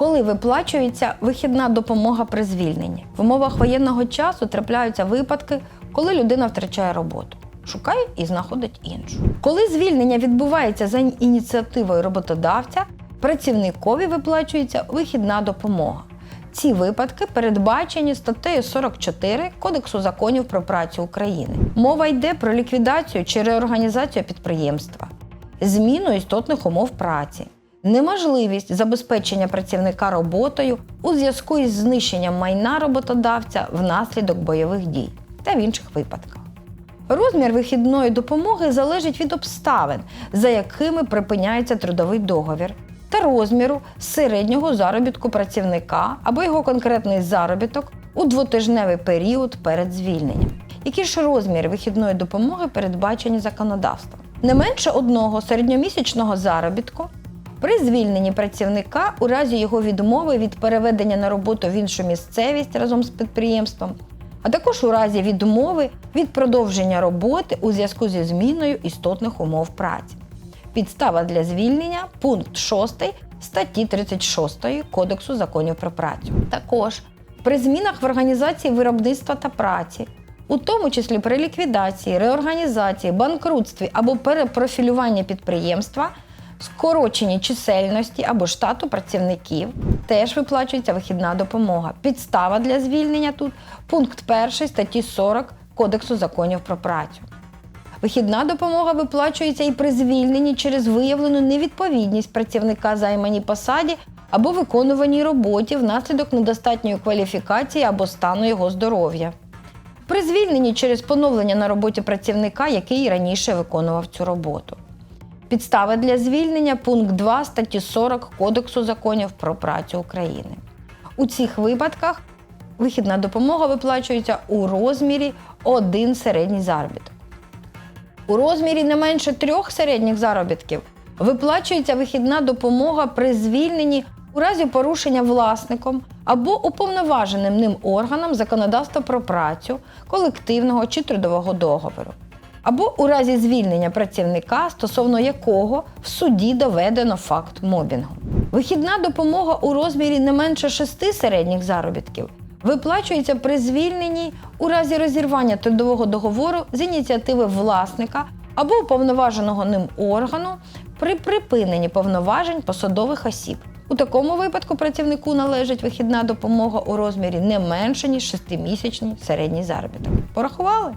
Коли виплачується вихідна допомога при звільненні. В умовах воєнного часу трапляються випадки, коли людина втрачає роботу. Шукає і знаходить іншу. Коли звільнення відбувається за ініціативою роботодавця, працівникові виплачується вихідна допомога. Ці випадки передбачені статтею 44 Кодексу законів про працю України. Мова йде про ліквідацію чи реорганізацію підприємства, зміну істотних умов праці, неможливість забезпечення працівника роботою у зв'язку із знищенням майна роботодавця внаслідок бойових дій та в інших випадках. Розмір вихідної допомоги залежить від обставин, за якими припиняється трудовий договір, та розміру середнього заробітку працівника або його конкретний заробіток у двотижневий період перед звільненням. Які ж розміри вихідної допомоги передбачені законодавством? Не менше одного середньомісячного заробітку при звільненні працівника у разі його відмови від переведення на роботу в іншу місцевість разом з підприємством, а також у разі відмови від продовження роботи у зв'язку зі зміною істотних умов праці. Підстава для звільнення пункт 6 статті 36 Кодексу законів про працю. Також при змінах в організації виробництва та праці, у тому числі при ліквідації, реорганізації, банкрутстві або перепрофілюванні підприємства, скороченні чисельності або штату працівників, теж виплачується вихідна допомога. Підстава для звільнення тут пункт 1 статті 40 Кодексу законів про працю. Вихідна допомога виплачується і при звільненні через виявлену невідповідність працівника займаній посаді або виконуваній роботі внаслідок недостатньої кваліфікації або стану його здоров'я. При звільненні через поновлення на роботі працівника, який раніше виконував цю роботу. Підстави для звільнення пункт 2 статті 40 Кодексу законів про працю України. У цих випадках вихідна допомога виплачується у розмірі 1 середній заробіток. У розмірі не менше трьох середніх заробітків виплачується вихідна допомога при звільненні у разі порушення власником або уповноваженим ним органом законодавства про працю, колективного чи трудового договору, або у разі звільнення працівника, стосовно якого в суді доведено факт мобінгу. Вихідна допомога у розмірі не менше шести середніх заробітків виплачується при звільненні у разі розірвання трудового договору з ініціативи власника або уповноваженого ним органу при припиненні повноважень посадових осіб. У такому випадку працівнику належить вихідна допомога у розмірі не менше, ніж 6-місячний середній заробіток. Порахували?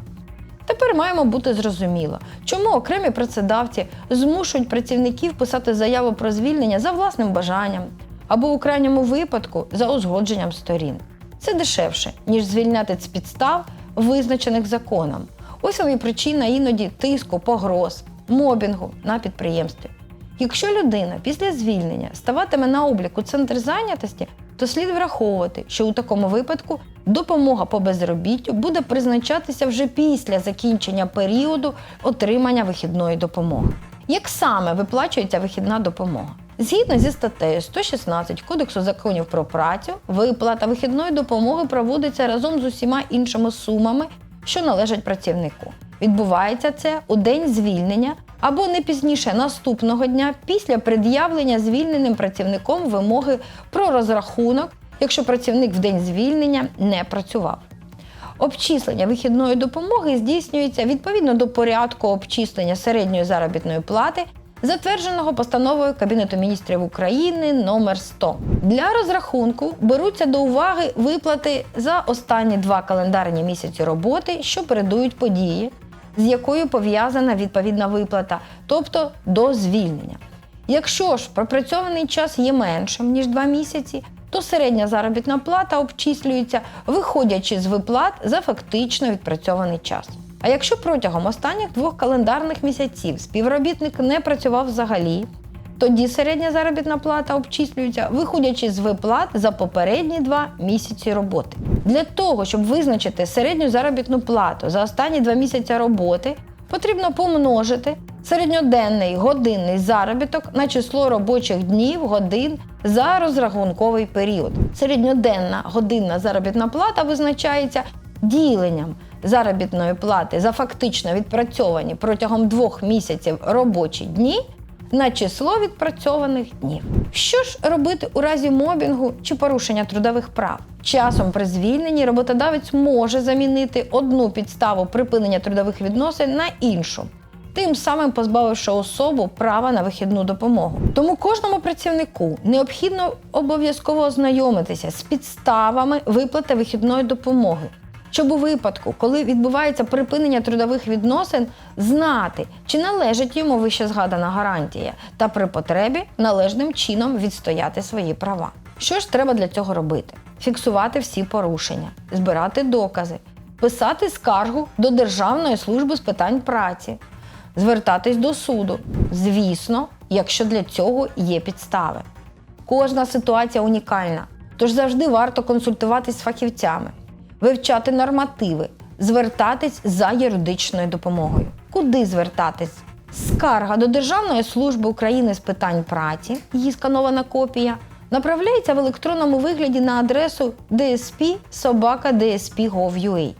Тепер маємо бути зрозуміло, чому окремі працедавці змушують працівників писати заяву про звільнення за власним бажанням або у крайньому випадку за узгодженням сторін. Це дешевше, ніж звільняти з підстав, визначених законом. Ось вам і причина іноді тиску, погроз, мобінгу на підприємстві. Якщо людина після звільнення ставатиме на обліку центр зайнятості, то слід враховувати, що у такому випадку допомога по безробіттю буде призначатися вже після закінчення періоду отримання вихідної допомоги. Як саме виплачується вихідна допомога? Згідно зі статтею 116 Кодексу законів про працю, виплата вихідної допомоги проводиться разом з усіма іншими сумами, що належать працівнику. Відбувається це у день звільнення або не пізніше наступного дня після пред'явлення звільненим працівником вимоги про розрахунок, якщо працівник в день звільнення не працював. Обчислення вихідної допомоги здійснюється відповідно до порядку обчислення середньої заробітної плати, затвердженого постановою Кабінету міністрів України номер 100. Для розрахунку беруться до уваги виплати за останні два календарні місяці роботи, що передують події, з якою пов'язана відповідна виплата, тобто до звільнення. Якщо ж пропрацьований час є меншим ніж 2 місяці, то середня заробітна плата обчислюється, виходячи з виплат за фактично відпрацьований час. А якщо протягом останніх двох календарних місяців співробітник не працював взагалі, тоді середня заробітна плата обчислюється, виходячи з виплат за попередні два місяці роботи. Для того, щоб визначити середню заробітну плату за останні два місяці роботи, потрібно помножити середньоденний годинний заробіток на число робочих днів годин за розрахунковий період. Середньоденна годинна заробітна плата визначається діленням заробітної плати за фактично відпрацьовані протягом двох місяців робочі дні на число відпрацьованих днів. Що ж робити у разі мобінгу чи порушення трудових прав? Часом при звільненні роботодавець може замінити одну підставу припинення трудових відносин на іншу, тим самим позбавивши особу права на вихідну допомогу. Тому кожному працівнику необхідно обов'язково ознайомитися з підставами виплати вихідної допомоги. Щоб у випадку, коли відбувається припинення трудових відносин, знати, чи належить йому вище згадана гарантія, та при потребі належним чином відстояти свої права. Що ж треба для цього робити? Фіксувати всі порушення, збирати докази, писати скаргу до Державної служби з питань праці, звертатись до суду. Звісно, якщо для цього є підстави. Кожна ситуація унікальна, тож завжди варто консультуватись з фахівцями, вивчати нормативи, звертатись за юридичною допомогою. Куди звертатись? Скарга до Державної служби України з питань праці, її сканована копія, направляється в електронному вигляді на адресу dsp.sobaka.dsp.gov.ua.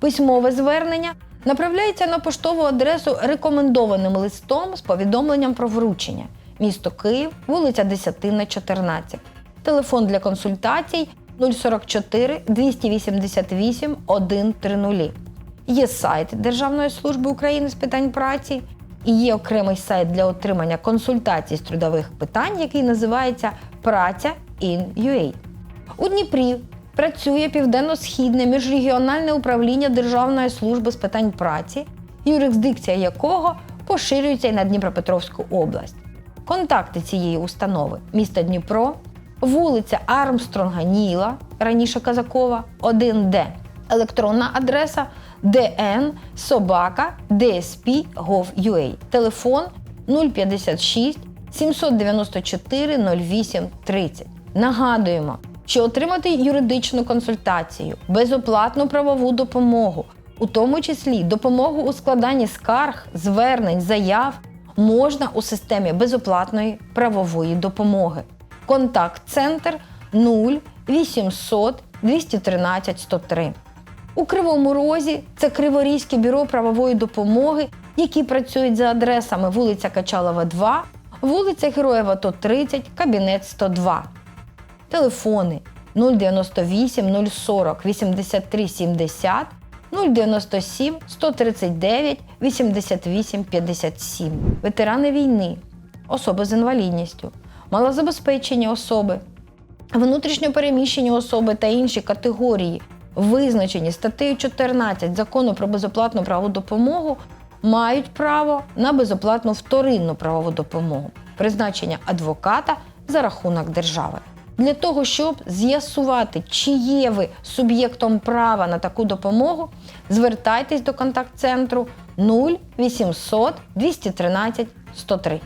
Письмове звернення направляється на поштову адресу рекомендованим листом з повідомленням про вручення. Місто Київ, вулиця 10 на 14. Телефон для консультацій 044 288 130. Є сайт Державної служби України з питань праці і є окремий сайт для отримання консультацій з трудових питань, який називається Праця in.ua. У Дніпрі працює Південно-Східне міжрегіональне управління Державної служби з питань праці, юрисдикція якого поширюється і на Дніпропетровську область. Контакти цієї установи місто Дніпро, вулиця Армстронга Ніла, раніше Казакова, 1Д. Електронна адреса dn собака dsp.gov.ua. Телефон 056 794 08 30. Нагадуємо, що отримати юридичну консультацію, безоплатну правову допомогу, у тому числі допомогу у складанні скарг, звернень, заяв, можна у системі безоплатної правової допомоги. Контакт-центр 0 800 213 103. У Кривому Розі це Криворізьке бюро правової допомоги, які працюють за адресами вулиця Качалова, 2, вулиця Героїв АТО 30, кабінет 102. Телефони 098 040 83 70 097 139 88 57. Ветерани війни, особи з інвалідністю, малозабезпечені особи, внутрішньопереміщені особи та інші категорії, визначені статтею 14 закону про безоплатну правову допомогу, мають право на безоплатну вторинну правову допомогу, призначення адвоката за рахунок держави. Для того, щоб з'ясувати, чи є ви суб'єктом права на таку допомогу, звертайтесь до контакт-центру 0800 213 103.